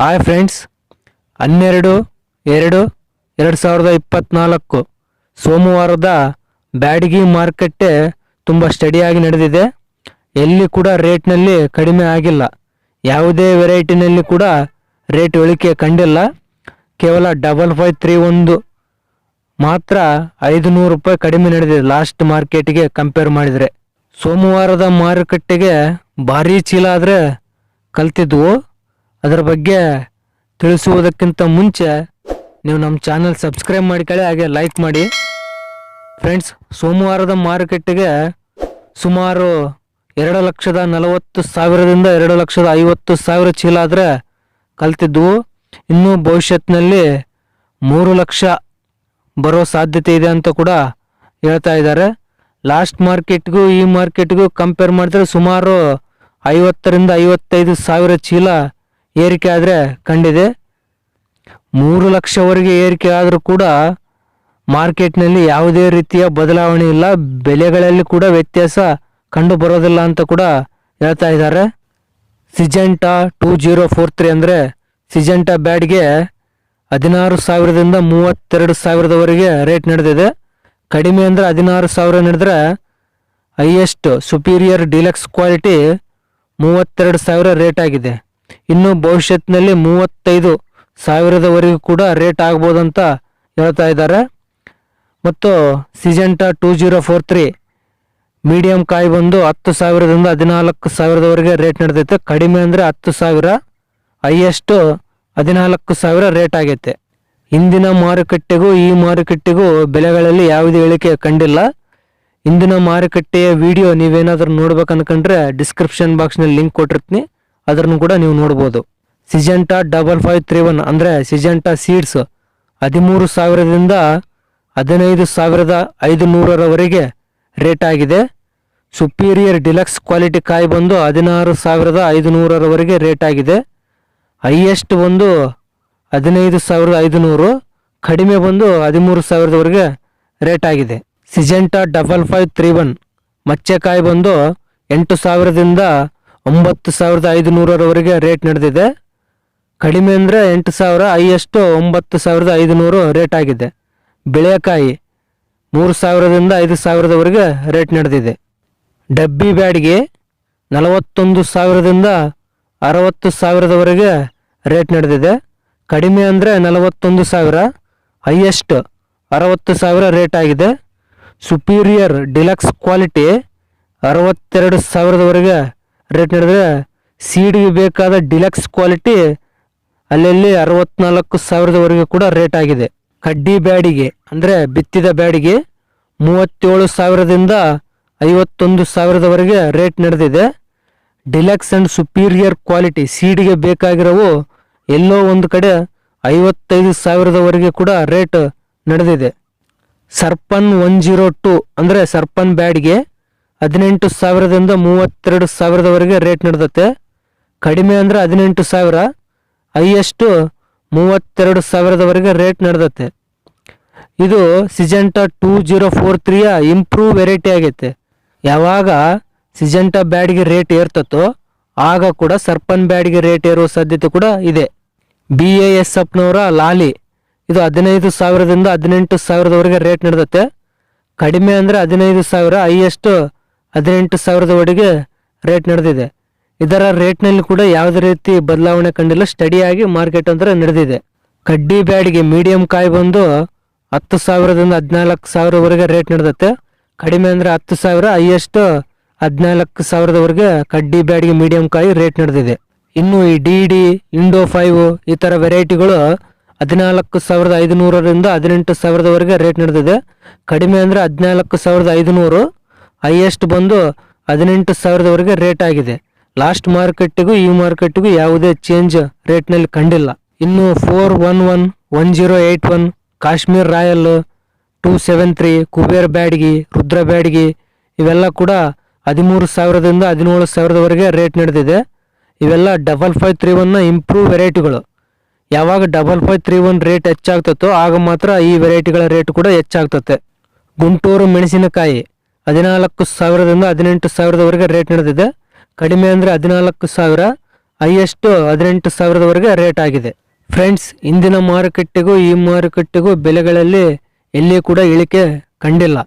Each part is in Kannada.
ಹಾಯ್ ಫ್ರೆಂಡ್ಸ್ ಹನ್ನೆರಡು, ಎರಡು ಎರಡು ಸಾವಿರದ ಇಪ್ಪತ್ತ್ನಾಲ್ಕು ಸೋಮವಾರದ ಬ್ಯಾಡಗಿ ಮಾರುಕಟ್ಟೆ ತುಂಬ ಸ್ಟಡಿಯಾಗಿ ನಡೆದಿದೆ. ಎಲ್ಲಿ ಕೂಡ ರೇಟ್ನಲ್ಲಿ ಕಡಿಮೆ ಆಗಿಲ್ಲ. ಯಾವುದೇ ವೆರೈಟಿನಲ್ಲಿ ಕೂಡ ರೇಟ್ ಇಳಿಕೆ ಕಂಡಿಲ್ಲ. ಕೇವಲ ಡಬಲ್ ಫೈವ್ ತ್ರೀ ಒಂದು ಮಾತ್ರ ಐದು ನೂರು ರೂಪಾಯಿ ಕಡಿಮೆ ನಡೆದಿದೆ. ಲಾಸ್ಟ್ ಮಾರ್ಕೆಟ್ಗೆ ಕಂಪೇರ್ ಮಾಡಿದರೆ ಸೋಮವಾರದ ಮಾರುಕಟ್ಟೆಗೆ ಭಾರಿ ಚೀಲ ಆದರೆ ಕಲ್ತಿದ್ವು. ಅದರ ಬಗ್ಗೆ ತಿಳಿಸುವುದಕ್ಕಿಂತ ಮುಂಚೆ ನೀವು ನಮ್ಮ ಚಾನಲ್ ಸಬ್ಸ್ಕ್ರೈಬ್ ಮಾಡಿಕೊಳ್ಳಿ ಹಾಗೆ ಲೈಕ್ ಮಾಡಿ. ಫ್ರೆಂಡ್ಸ್ ಸೋಮವಾರದ ಮಾರುಕಟ್ಟೆಗೆ ಸುಮಾರು ಎರಡು ಲಕ್ಷದ ನಲವತ್ತು ಸಾವಿರದಿಂದ ಎರಡು ಲಕ್ಷದ ಐವತ್ತು ಸಾವಿರ ಚೀಲ ಆದರೆ ಕಲ್ತಿದ್ದವು ಇನ್ನೂ ಭವಿಷ್ಯತ್ನಲ್ಲಿ ಮೂರು ಲಕ್ಷ ಬರೋ ಸಾಧ್ಯತೆ ಇದೆ ಅಂತ ಕೂಡ ಹೇಳ್ತಾ ಇದ್ದಾರೆ. ಲಾಸ್ಟ್ ಮಾರ್ಕೆಟ್ಗೂ ಈ ಮಾರ್ಕೆಟ್ಗೂ ಕಂಪೇರ್ ಮಾಡಿದ್ರೆ ಸುಮಾರು ಐವತ್ತರಿಂದ ಐವತ್ತೈದು ಸಾವಿರ ಚೀಲ ಏರಿಕೆ ಆದರೆ ಕಂಡಿದೆ. ಮೂರು ಲಕ್ಷವರೆಗೆ ಏರಿಕೆ ಆದರೂ ಕೂಡ ಮಾರ್ಕೆಟ್ನಲ್ಲಿ ಯಾವುದೇ ರೀತಿಯ ಬದಲಾವಣೆ ಇಲ್ಲ. ಬೆಲೆಗಳಲ್ಲಿ ಕೂಡ ವ್ಯತ್ಯಾಸ ಕಂಡು ಬರೋದಿಲ್ಲ ಅಂತ ಕೂಡ ಹೇಳ್ತಾ ಇದ್ದಾರೆ. Syngenta two zero four three ಅಂದರೆ ಸಿಜೆಂಟಾ ಬ್ಯಾಡ್ಗೆ ಹದಿನಾರು ಸಾವಿರದಿಂದ ಮೂವತ್ತೆರಡು ಸಾವಿರದವರೆಗೆ ರೇಟ್ ನಡೆದಿದೆ. ಕಡಿಮೆ ಅಂದರೆ ಹದಿನಾರು ಸಾವಿರ ನಡೆದ್ರೆ ಹೈಯೆಸ್ಟ್ ಸುಪೀರಿಯರ್ ಡಿಲಕ್ಸ್ ಕ್ವಾಲಿಟಿ ಮೂವತ್ತೆರಡು ಸಾವಿರ ರೇಟ್ ಆಗಿದೆ. ಇನ್ನು ಭವಿಷ್ಯತ್ನಲ್ಲಿ ಮೂವತ್ತೈದು ಸಾವಿರದವರೆಗೂ ಕೂಡ ರೇಟ್ ಆಗ್ಬೋದು ಅಂತ ಹೇಳ್ತಾ ಇದ್ದಾರೆ. ಮತ್ತು Syngenta two zero four three medium ಕಾಯಿ ಬಂದು ಹತ್ತು ಸಾವಿರದಿಂದ ಹದಿನಾಲ್ಕು ಸಾವಿರದವರೆಗೆ ರೇಟ್ ನಡೆದೈತೆ. ಕಡಿಮೆ ಅಂದರೆ ಹತ್ತು ಸಾವಿರ, ಹೈಯೆಸ್ಟು ಹದಿನಾಲ್ಕು ಸಾವಿರ ರೇಟ್ ಆಗೈತೆ. ಇಂದಿನ ಮಾರುಕಟ್ಟೆಗೂ ಈ ಮಾರುಕಟ್ಟೆಗೂ ಬೆಲೆಗಳಲ್ಲಿ ಯಾವುದೇ ಇಳಿಕೆ ಕಂಡಿಲ್ಲ. ಇಂದಿನ ಮಾರುಕಟ್ಟೆಯ ವಿಡಿಯೋ ನೀವೇನಾದರೂ ನೋಡ್ಬೇಕು ಅನ್ಕೊಂಡ್ರೆ ಡಿಸ್ಕ್ರಿಪ್ಷನ್ ಬಾಕ್ಸ್ನಲ್ಲಿ ಲಿಂಕ್ ಕೊಟ್ಟಿರ್ತೀನಿ. ಅದನ್ನು ಕೂಡ ನೀವು ನೋಡ್ಬೋದು. Syngenta double five three one ಅಂದರೆ ಸಿಜೆಂಟಾ ಸೀಡ್ಸ್ ಹದಿಮೂರು ಸಾವಿರದಿಂದ ಹದಿನೈದು ಸಾವಿರದ ಐದು ನೂರರವರೆಗೆ ರೇಟ್ ಆಗಿದೆ. ಸುಪೀರಿಯರ್ ಡಿಲಕ್ಸ್ ಕ್ವಾಲಿಟಿ ಕಾಯಿ ಬಂದು ಹದಿನಾರು ಸಾವಿರದ ಐದು ನೂರರವರೆಗೆ ರೇಟ್ ಆಗಿದೆ. ಹೈಯೆಸ್ಟ್ ಬಂದು ಹದಿನೈದು ಸಾವಿರದ ಐದು ನೂರು ಕಡಿಮೆ ಬಂದು ಹದಿಮೂರು ಸಾವಿರದವರೆಗೆ ರೇಟ್ ಆಗಿದೆ. Syngenta double five three one ಮಚ್ಚೆಕಾಯಿ ಬಂದು ಎಂಟು ಸಾವಿರದಿಂದ ಒಂಬತ್ತು ಸಾವಿರದ ಐದು ನೂರರವರೆಗೆ ರೇಟ್ ನಡೆದಿದೆ. ಕಡಿಮೆ ಅಂದರೆ ಎಂಟು ಸಾವಿರ, ಹೈಯೆಸ್ಟು ಒಂಬತ್ತು ಸಾವಿರದ ಐದು ನೂರು ರೇಟ್ ಆಗಿದೆ. ಬೆಳೆಯಕಾಯಿ ಮೂರು ಸಾವಿರದಿಂದ ಐದು ಸಾವಿರದವರೆಗೆ ರೇಟ್ ನಡೆದಿದೆ. ಡಬ್ಬಿ ಬ್ಯಾಡ್ಗೆ ನಲವತ್ತೊಂದು ಸಾವಿರದಿಂದ ಅರವತ್ತು ಸಾವಿರದವರೆಗೆ ರೇಟ್ ನಡೆದಿದೆ. ಕಡಿಮೆ ಅಂದರೆ ನಲವತ್ತೊಂದು ಸಾವಿರ, ಹೈಯೆಸ್ಟ್ ಅರವತ್ತು ಸಾವಿರ ರೇಟ್ ಆಗಿದೆ. ಸುಪೀರಿಯರ್ ಡಿಲಕ್ಸ್ ಕ್ವಾಲಿಟಿ ಅರವತ್ತೆರಡು ಸಾವಿರದವರೆಗೆ ರೇಟ್ ಹೇಳಿದ್ರೆ ಸೀಡಿಗೆ ಬೇಕಾದ ಡಿಲಕ್ಸ್ ಕ್ವಾಲಿಟಿ ಅಲ್ಲಲ್ಲಿ ಅರವತ್ನಾಲ್ಕು ಸಾವಿರದವರೆಗೆ ಕೂಡ ರೇಟ್ ಆಗಿದೆ. ಕಡ್ಡಿ ಬ್ಯಾಡಿಗೆ, ಅಂದರೆ ಬಿತ್ತಿದ ಬ್ಯಾಡಿಗೆ ಮೂವತ್ತೇಳು ಸಾವಿರದಿಂದ ಐವತ್ತೊಂದು ಸಾವಿರದವರೆಗೆ ರೇಟ್ ನಡೆದಿದೆ. ಡಿಲಕ್ಸ್ ಆ್ಯಂಡ್ ಸುಪೀರಿಯರ್ ಕ್ವಾಲಿಟಿ ಸೀಡ್ಗೆ ಬೇಕಾಗಿರೋವು ಎಲ್ಲೋ ಒಂದು ಕಡೆ ಐವತ್ತೈದು ಸಾವಿರದವರೆಗೆ ಕೂಡ ರೇಟ್ ನಡೆದಿದೆ. ಸರ್ಪನ್ ಒನ್ ಜೀರೋ ಟು, ಅಂದರೆ ಸರ್ಪನ್ ಬ್ಯಾಡ್ಗೆ ಹದಿನೆಂಟು ಸಾವಿರದಿಂದ ಮೂವತ್ತೆರಡು ಸಾವಿರದವರೆಗೆ ರೇಟ್ ನಡೆದತ್ತೆ. ಕಡಿಮೆ ಅಂದರೆ ಹದಿನೆಂಟು ಸಾವಿರ, ಹೈಯೆಸ್ಟು ಮೂವತ್ತೆರಡು ಸಾವಿರದವರೆಗೆ ರೇಟ್ ನಡೆದತ್ತೆ. ಇದು ಸಿಜೆಂಟಾ ಟೂ ಜೀರೋ ಫೋರ್ ತ್ರೀಯ ಇಂಪ್ರೂವ್ ವೆರೈಟಿ ಆಗೈತೆ. ಯಾವಾಗ ಸಿಜೆಂಟಾ ಬ್ಯಾಡ್ಗೆ ರೇಟ್ ಏರ್ತತೋ ಆಗ ಕೂಡ ಸರ್ಪನ್ ಬ್ಯಾಡ್ಗೆ ರೇಟ್ ಏರುವ ಸಾಧ್ಯತೆ ಕೂಡ ಇದೆ. ಬಿ ಎ ಎಸ್ ಎಫ್ನವರ ಲಾಲಿ, ಇದು ಹದಿನೈದು ಸಾವಿರದಿಂದ ಹದಿನೆಂಟು ಸಾವಿರದವರೆಗೆ ರೇಟ್ ನಡೆದತ್ತೆ. ಕಡಿಮೆ ಅಂದರೆ ಹದಿನೈದು ಸಾವಿರ, ಹೈಯೆಸ್ಟ್ ಹದಿನೆಂಟು ಸಾವಿರದವರೆಗೆ ರೇಟ್ ನಡೆದಿದೆ. ಇದರ ರೇಟ್ನಲ್ಲಿ ಕೂಡ ಯಾವುದೇ ರೀತಿ ಬದಲಾವಣೆ ಕಂಡಿಲ್ಲ. ಸ್ಟಡಿಯಾಗಿ ಮಾರ್ಕೆಟ್ ಅಂದ್ರೆ ನಡೆದಿದೆ. ಕಡ್ಡಿ ಬ್ಯಾಡ್ಗೆ ಮೀಡಿಯಂ ಕಾಯಿ ಬಂದು ಹತ್ತು ಸಾವಿರದಿಂದ ಹದಿನಾಲ್ಕು ಸಾವಿರವರೆಗೆ ರೇಟ್ ನಡೆದತ್ತೆ ಕಡಿಮೆ ಅಂದರೆ ಹತ್ತು ಸಾವಿರ ಹೈಯೆಸ್ಟ್ ಹದಿನಾಲ್ಕು ಸಾವಿರದವರೆಗೆ ಕಡ್ಡಿ ಬ್ಯಾಡ್ಗೆ ಮೀಡಿಯಂ ಕಾಯಿ ರೇಟ್ ನಡೆದಿದೆ. ಇನ್ನು ಈ ಡಿ ಡಿ ಇಂಡೋ ಫೈವ್ ಈ ಥರ ವೆರೈಟಿಗಳು ಹದಿನಾಲ್ಕು ಸಾವಿರದ ಐದುನೂರರಿಂದ ಹದಿನೆಂಟು ಸಾವಿರದವರೆಗೆ ರೇಟ್ ನಡೆದಿದೆ. ಕಡಿಮೆ ಅಂದರೆ ಹದಿನಾಲ್ಕು ಸಾವಿರದ ಐದು ನೂರು ಹೈಯೆಸ್ಟ್ ಬಂದು ಹದಿನೆಂಟು ಸಾವಿರದವರೆಗೆ ರೇಟ್ ಆಗಿದೆ. ಲಾಸ್ಟ್ ಮಾರ್ಕೆಟ್ಗೂ ಈ ಮಾರ್ಕೆಟ್ಗೂ ಯಾವುದೇ ಚೇಂಜ್ ರೇಟ್ನಲ್ಲಿ ಕಂಡಿಲ್ಲ. ಇನ್ನು four one one one zero eight one Kashmir royal two seven three Kuber Byadgi Rudra Byadgi ಇವೆಲ್ಲ ಕೂಡ ಹದಿಮೂರು ಸಾವಿರದಿಂದ ಹದಿನೇಳು ಸಾವಿರದವರೆಗೆ ರೇಟ್ ನಡೆದಿದೆ. ಇವೆಲ್ಲ ಡಬಲ್ ಫೈವ್ ತ್ರೀ ಒನ್ನ ಇಂಪ್ರೂವ್ ವೆರೈಟಿಗಳು ಯಾವಾಗ double five three one rate ಹೆಚ್ಚಾಗ್ತತೋ ಆಗ ಮಾತ್ರ ಈ ವೆರೈಟಿಗಳ ರೇಟ್ ಕೂಡ ಹೆಚ್ಚಾಗ್ತತೆ ಗುಂಟೂರು ಮೆಣಸಿನಕಾಯಿ. ಹದಿನಾಲ್ಕು ಸಾವಿರದಿಂದ ಹದಿನೆಂಟು ಸಾವಿರದವರೆಗೆ ರೇಟ್ ನಡೆದಿದೆ. ಕಡಿಮೆ ಅಂದರೆ ಹದಿನಾಲ್ಕು ಸಾವಿರ ಹೈಯೆಸ್ಟು ಹದಿನೆಂಟು ಸಾವಿರದವರೆಗೆ ರೇಟ್ ಆಗಿದೆ. ಫ್ರೆಂಡ್ಸ್ ಇಂದಿನ ಮಾರುಕಟ್ಟೆಗೂ ಈ ಮಾರುಕಟ್ಟೆಗೂ ಬೆಲೆಗಳಲ್ಲಿ ಎಲ್ಲಿ ಕೂಡ ಇಳಿಕೆ ಕಂಡಿಲ್ಲ.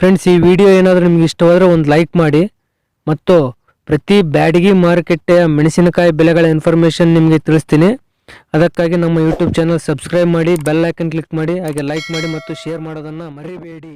ಫ್ರೆಂಡ್ಸ್ ಈ ವಿಡಿಯೋ ಏನಾದರೂ ನಿಮ್ಗೆ ಇಷ್ಟವಾದರೆ ಒಂದು ಲೈಕ್ ಮಾಡಿ. ಮತ್ತು ಪ್ರತಿ ಬ್ಯಾಡಗಿ ಮಾರುಕಟ್ಟೆಯ ಮೆಣಸಿನಕಾಯಿ ಬೆಲೆಗಳ ಇನ್ಫಾರ್ಮೇಷನ್ ನಿಮಗೆ ತಿಳಿಸ್ತೀನಿ. ಅದಕ್ಕಾಗಿ ನಮ್ಮ ಯೂಟ್ಯೂಬ್ ಚಾನಲ್ ಸಬ್ಸ್ಕ್ರೈಬ್ ಮಾಡಿ ಬೆಲ್ ಐಕನ್ ಕ್ಲಿಕ್ ಮಾಡಿ, ಹಾಗೆ ಲೈಕ್ ಮಾಡಿ ಮತ್ತು ಶೇರ್ ಮಾಡೋದನ್ನು ಮರಿಬೇಡಿ.